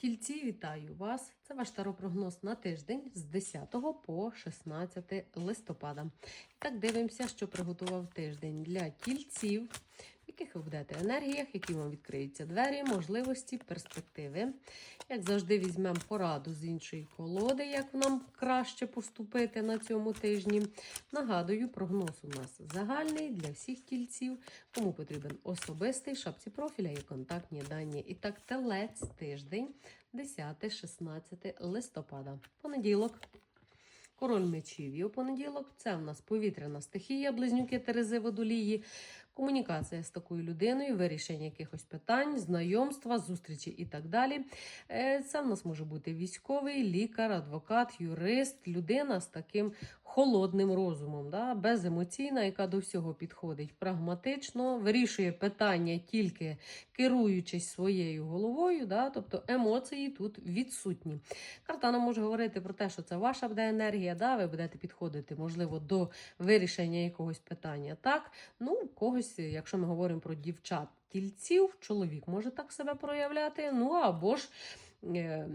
Тільці, вітаю вас! Це ваш таропрогноз на тиждень з 10 по 16 листопада. Так дивимося, що приготував тиждень для тільців, яких ви будете енергіях, які вам відкриються двері, можливості, перспективи. Як завжди, візьмемо пораду з іншої колоди, як нам краще поступити на цьому тижні. Нагадую, прогноз у нас загальний для всіх тільців. Кому потрібен особистий, шапці профіля є контактні дані. І так, телець тиждень, 10-16 листопада. Понеділок. Король мечів і у понеділок. Це в нас повітряна стихія, близнюки Терези Водолії, комунікація з такою людиною, вирішення якихось питань, знайомства, зустрічі і так далі. Е, Це в нас може бути військовий, лікар, адвокат, юрист, людина з таким холодним розумом, да? беземоційна, яка до всього підходить прагматично, вирішує питання тільки керуючись своєю головою, да? тобто емоції тут відсутні. Карта нам може говорити про те, що це ваша буде енергія, да? ви будете підходити, можливо, до вирішення якогось питання. Так, ну, когось, якщо ми говоримо про дівчат, тільців, чоловік може так себе проявляти, ну або ж. Е-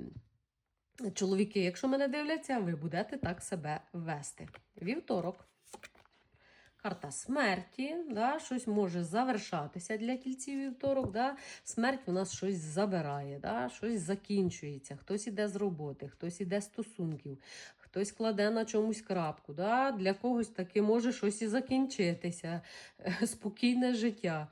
Чоловіки, якщо мене дивляться, ви будете так себе вести. Вівторок. Карта смерті, да, щось може завершатися для тільців вівторок. Да. Смерть у нас щось забирає, да, щось закінчується. Хтось іде з роботи, хтось іде з стосунків, хтось кладе на чомусь крапку. Да. Для когось таки може щось і закінчитися. Спокійне життя.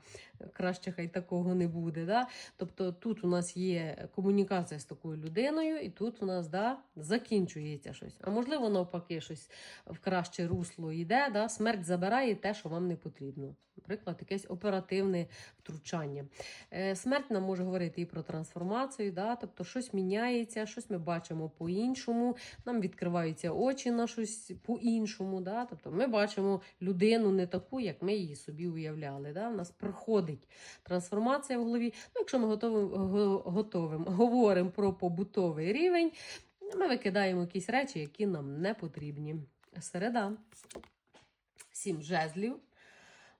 Краще хай такого не буде. Да. Тобто тут у нас є комунікація з такою людиною, і тут у нас да, закінчується щось. А можливо, навпаки, щось в краще русло йде. Да. Смерть забирає те, що вам не потрібно. Наприклад, якесь оперативне втручання. Е, Смерть нам може говорити і про трансформацію, да? тобто щось міняється, щось ми бачимо по-іншому, нам відкриваються очі на щось по-іншому. Да? Тобто ми бачимо людину не таку, як ми її собі уявляли. Да? У нас проходить трансформація в голові. Ну, якщо ми готовим, готовим, говоримо про побутовий рівень, ми викидаємо якісь речі, які нам не потрібні. Середа. Сім жезлів.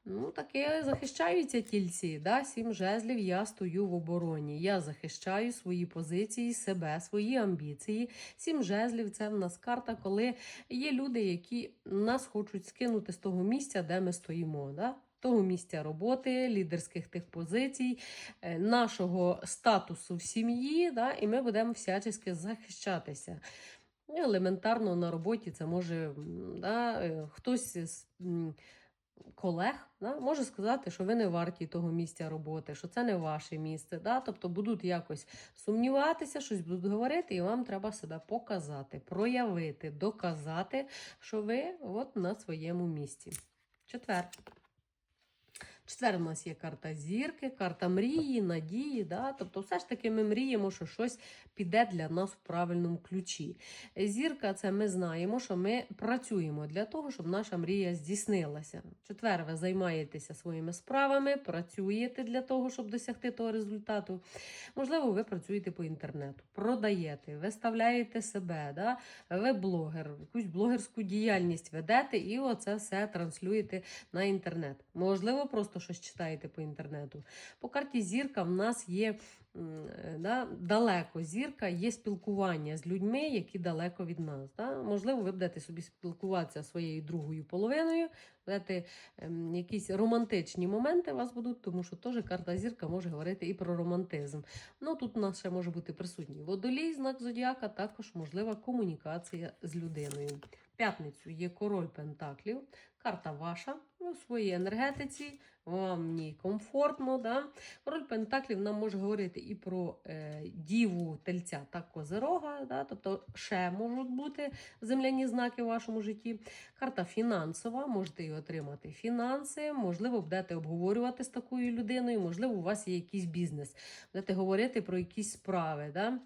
Ну, таке захищаються тільці. Да? Сім жезлів, я стою в обороні. Я захищаю свої позиції, себе, свої амбіції. Сім жезлів це в нас карта, коли є люди, які нас хочуть скинути з того місця, де ми стоїмо. Да? Того місця роботи, лідерських тих позицій, е, нашого статусу в сім'ї, да? і ми будемо всячески захищатися. Ну, Елементарно на роботі це може да, е, хтось з колег да, може сказати, що ви не варті того місця роботи, що це не ваше місце. Да? Тобто будуть якось сумніватися, щось будуть говорити, і вам треба себе показати, проявити, доказати, що ви от на своєму місці. Четвер. Четвер у нас є карта зірки, карта мрії, надії. Да? Тобто, все ж таки ми мріємо, що щось піде для нас в правильному ключі. Зірка це ми знаємо, що ми працюємо для того, щоб наша мрія здійснилася. Четвер ви займаєтеся своїми справами, працюєте для того, щоб досягти того результату. Можливо, ви працюєте по інтернету, продаєте, виставляєте себе, да? ви блогер, якусь блогерську діяльність ведете і оце все транслюєте на інтернет. Можливо, просто щось читаєте по інтернету. По карті зірка в нас є е, да, далеко зірка, є спілкування з людьми, які далеко від нас. Да? Можливо, ви будете собі спілкуватися своєю другою половиною, будете ем, якісь романтичні моменти у вас будуть, тому що теж карта зірка може говорити і про романтизм. Ну тут у нас ще може бути присутній водолій, знак зодіака, також можлива комунікація з людиною. П'ятницю є король Пентаклів, карта ваша в своїй енергетиці, вам ній комфортно. Да? Король Пентаклів нам може говорити і про е, діву тельця та козирога, да? тобто ще можуть бути земляні знаки в вашому житті. Карта фінансова, можете отримати фінанси, можливо, будете обговорювати з такою людиною, можливо, у вас є якийсь бізнес, будете говорити про якісь справи. Да?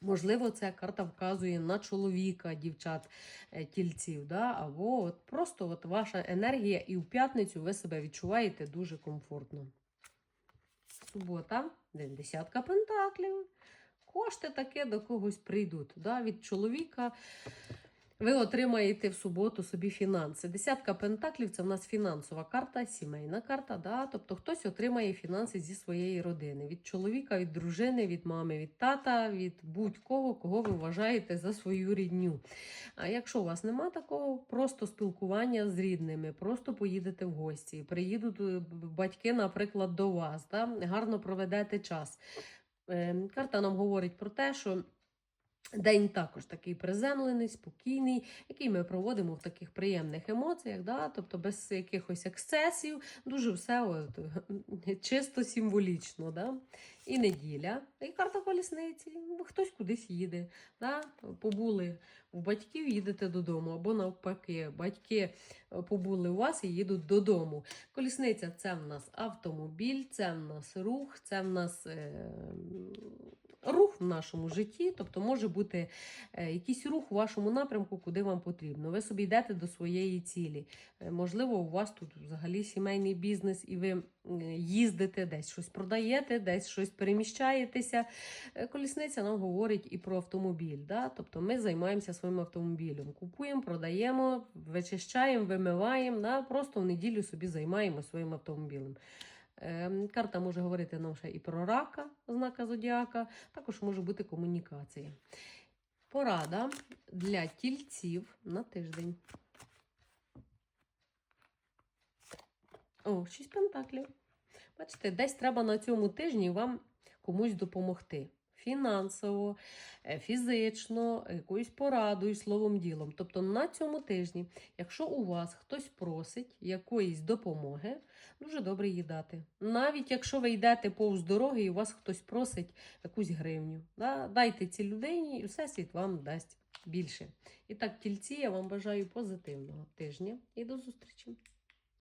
Можливо, ця карта вказує на чоловіка, дівчат, е, тільців, да? або от просто от ваша енергія, і в п'ятницю ви себе відчуваєте дуже комфортно. Субота, десятка пентаклів. Кошти таке до когось прийдуть. Да? Від чоловіка ви отримаєте в суботу собі фінанси. Десятка пентаклів це в нас фінансова карта, сімейна карта. Да? Тобто хтось отримає фінанси зі своєї родини: від чоловіка, від дружини, від мами, від тата, від будь-кого, кого ви вважаєте за свою рідню. А якщо у вас нема такого, просто спілкування з рідними, просто поїдете в гості, приїдуть е, батьки, наприклад, до вас, да? гарно проведете час. Е, Карта нам говорить про те, що. День також такий приземлений, спокійний, який ми проводимо в таких приємних емоціях, да? тобто без якихось ексцесів, дуже все от, чисто символічно. Да? І неділя, і карта колісниці. Хтось кудись їде. Да? Побули у батьків, їдете додому, або навпаки, батьки е, побули у вас і їдуть додому. Колісниця це в нас автомобіль, це в нас рух, це в нас. Е- рух в нашому житті, тобто може бути е, якийсь рух у вашому напрямку, куди вам потрібно. Ви собі йдете до своєї цілі. Е, Можливо, у вас тут взагалі сімейний бізнес, і ви їздите десь щось продаєте, десь щось переміщаєтеся. Е, Колісниця нам говорить і про автомобіль. Да? Тобто ми займаємося своїм автомобілем. Купуємо, продаємо, вичищаємо, вимиваємо, да? просто в неділю собі займаємося своїм автомобілем. Ем, Карта може говорити нам ще і про рака, знака зодіака, також може бути комунікація. Порада для тільців на тиждень. О, шість пентаклів. Бачите, десь треба на цьому тижні вам комусь допомогти. Фінансово, е, фізично, якоюсь порадою, словом ділом. Тобто на цьому тижні, якщо у вас хтось просить якоїсь допомоги, дуже добре її дати. Навіть якщо ви йдете повз дороги і у вас хтось просить якусь гривню, да? дайте цій людині і всесвіт вам дасть більше. І так, тільці, я вам бажаю позитивного тижня і до зустрічі!